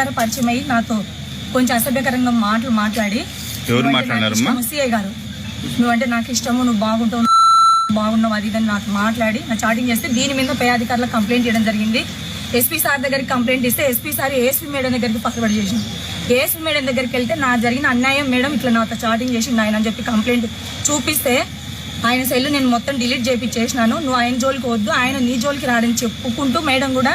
ద్వారా పరిచయం అయ్యి నాతో కొంచెం అసభ్యకరంగా మాటలు మాట్లాడి ఎవరు మాట్లాడారమ్మా? ఇష్టము, సిఐ గారు. నువ్వంటే నాకు ఇష్టము నువ్వు బాగుంటావు బాగున్నావు అది ఇదని నాకు మాట్లాడి నా చాటింగ్ చేస్తే దీని మీద పై అధికారులకు కంప్లైంట్ చేయడం జరిగింది. ఎస్పీ సార్ దగ్గరికి కంప్లైంట్ ఇస్తే ఎస్పీ సార్ ఏఎస్పీ మేడం దగ్గరికి ఫార్వర్డ్ చేసింది ఏఎస్పీ మేడం దగ్గరికి వెళ్తే నా జరిగిన అన్యాయం మేడం ఇట్లా నాతో చాటింగ్ చేసిండు ఆయన అని చెప్పి కంప్లైంట్ చూపిస్తే ఆయన సెల్ నేను మొత్తం డిలీట్ చేయించేసినాను నువ్వు ఆయన జోలికి వద్దు ఆయన నీ జోలికి రాడని చెప్పుకుంటూ మేడం కూడా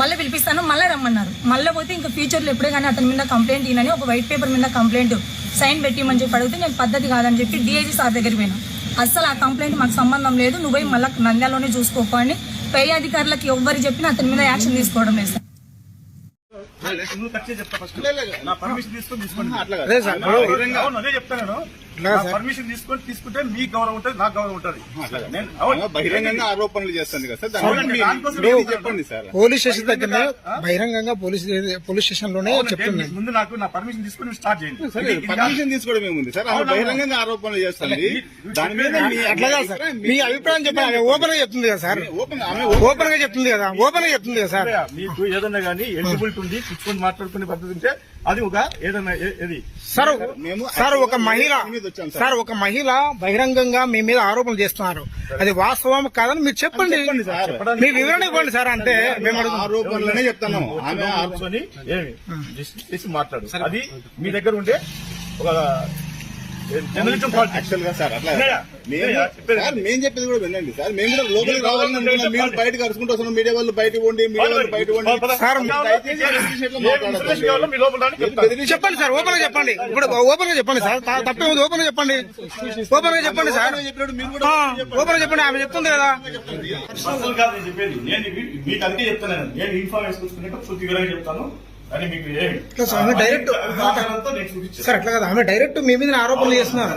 మళ్ళీ పిలిపిస్తాను మళ్ళీ రమ్మన్నారు. మళ్ళీ పోతే ఇంకా ఫ్యూచర్లో ఎప్పుడే కానీ అతని మీద కంప్లైంట్ ఈయనని ఒక వైట్ పేపర్ మీద కంప్లైంట్ సైన్ పెట్టిమని చెప్పి అడిగితే నేను పద్ధతి కాదని చెప్పి డిఐజీ సార్ దగ్గరికి పోయినా. అస్సలు ఆ కంప్లైంట్ మాకు సంబంధం లేదు నువ్వు మళ్ళీ నంద్యాలోనే చూసుకోకో అని పై అధికారులకు ఎవ్వరు చెప్పినా అతని మీద యాక్షన్ తీసుకోవడం లేదు. సార్ నువ్వు ఖచ్చితంగా చెప్తా ఫస్ట్ నా పర్మిషన్ తీసుకొని తీసుకోండి. అదే చెప్తాను నేను. నా పర్మిషన్ తీసుకొని తీసుకుంటే మీ గౌరవం ఉంటుంది నాకు గౌరవం ఉంటుంది. బహిరంగంగా ఆరోపణలు చేస్తుంది కదా సార్. చెప్పండి సార్. పోలీస్ స్టేషన్ దగ్గరనే బహిరంగంగా పోలీస్ పోలీస్ స్టేషన్లోనే చెప్తున్నాను. ముందు నాకు నా పర్మిషన్ తీసుకొని స్టార్ట్ చేయండి. పర్మిషన్ తీసుకోవడం ఏముంది సార్. బహిరంగంగా ఆరోపణలు చేస్తుంది. దాని మీద మీ అట్లా కాదు సార్. మీ అభిప్రాయం చెప్పండి. ఆమె ఓపెన్గా చెప్తుంది కదా సార్. ఓపెన్గా చెప్తుంది కదా. ఓపెన్గా చెప్తుంది కదా సార్. మీకు ఏదన్నా కానీ ఎలిజిబిలిటీ ఉంది కూర్చొని మాట్లాడుకునే పద్ధతి ఉంటే అది ఒక ఏదన్నా ఏది? సార్ మేము సార్ ఒక మహిళ సార్. ఒక మహిళ బహిరంగంగా మీ మీద ఆరోపణలు చేస్తున్నారు. అది వాస్తవం కాదని మీరు చెప్పండి. చెప్పండి సార్. మీ వివరణ ఇవ్వండి సార్ అంటే మేము ఆరోపణలనే చెప్తాను. ఆమె చేసి మాట్లాడు. అది మీ దగ్గర ఉండే ఒక యాక్చువల్గా సార్ అట్లా ఉన్నాయా? మేము? చెప్పేది సార్ మేము చెప్పేది కూడా వినండి సార్. మేము కూడా లోపలికి రావాలని అనుకున్నాం మీరు బయటకు అరుచుకుంటూ వస్తున్నాం మీడియా వాళ్ళు బయటకు పోండి మీడియా వాళ్ళు బయటకు పోండి. చెప్పండి. సార్ ఓపెన్గా చెప్పండి. ఇప్పుడు ఓపెన్గా చెప్పండి సార్. తా- తప్పేముంది? ఓపెన్గా చెప్పండి ఓపెన్గా చెప్పండి సార్ ఓపెన్గా చెప్పండి. ఆమె చెప్తుంది కదా. చెప్పేది నేను మీకు అందుకే చెప్తాను నేను ఇన్ఫార్మేషన్ వివరంగా చెప్తాను. అని మీకు ఏమి ఇట్లా సార్, ఆమె డైరెక్ట్ సార్ అట్లా కదా ఆమె డైరెక్ట్ మీ మీద ఆరోపణలు చేస్తున్నారు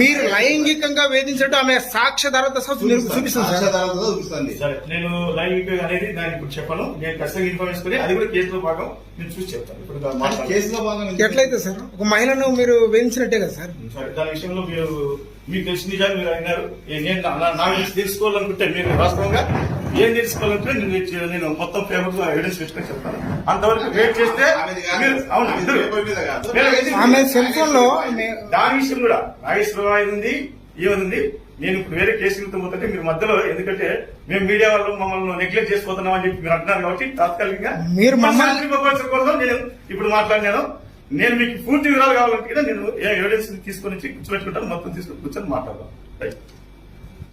మీరు లైంగికంగా వేధించినట్టు ఆమె సాక్ష్యాధారత సహా నిరూ- చూపిస్తుంది సార్ నేను లైవ్ అనేది దాన్ని ఇప్పుడు చెప్పను నేను ఖచ్చితంగా ఇన్ఫర్మేషన్ కొని అది కూడా కేసులో భాగం నేను చూసి చెప్తాను ఇప్పుడు. కేసులో భాగంగా ఎట్లయితే సార్ ఒక మహిళను మీరు వేధించినట్టే కదా సార్ సరే దాని విషయంలో మీరు మీకు తెలిసిన నిజాలు మీరు అన్నారు నేను నా- తెలుసుకోవాలనుకుంటే మీరు వాస్తవంగా ఏం తెలుసుకోవాలంటే నేను నేను మొత్తం పేపర్ ఎవిడెన్స్ పెట్టుకొని చెప్తాను. అంతవరకు వెయిట్ చేస్తే అవును దాని విషయం కూడా. నాగేశ్వరరావు ఉంది ఏముంది నేను ఇప్పుడు వేరే కేసులతో పోతుంటే మీరు మధ్యలో ఎందుకంటే మేము మీడియా వాళ్ళు మమ్మల్ని నెగ్లెక్ట్ చేసుకోతున్నాం అని చెప్పి మీరు అంటున్నారు కాబట్టి తాత్కాలికంగా మీరు మమ్మల్ని- నేను ఇప్పుడు మాట్లాడినాను. నేను మీకు పూర్తి వివరాలు కావాలంటే కూడా నేను ఏ ఎవిడెన్స్ తీసుకొని వచ్చి కూర్చోబెట్టుకుంటాను మొత్తం తీసుకొని కూర్చొని మాట్లాడదాం రైట్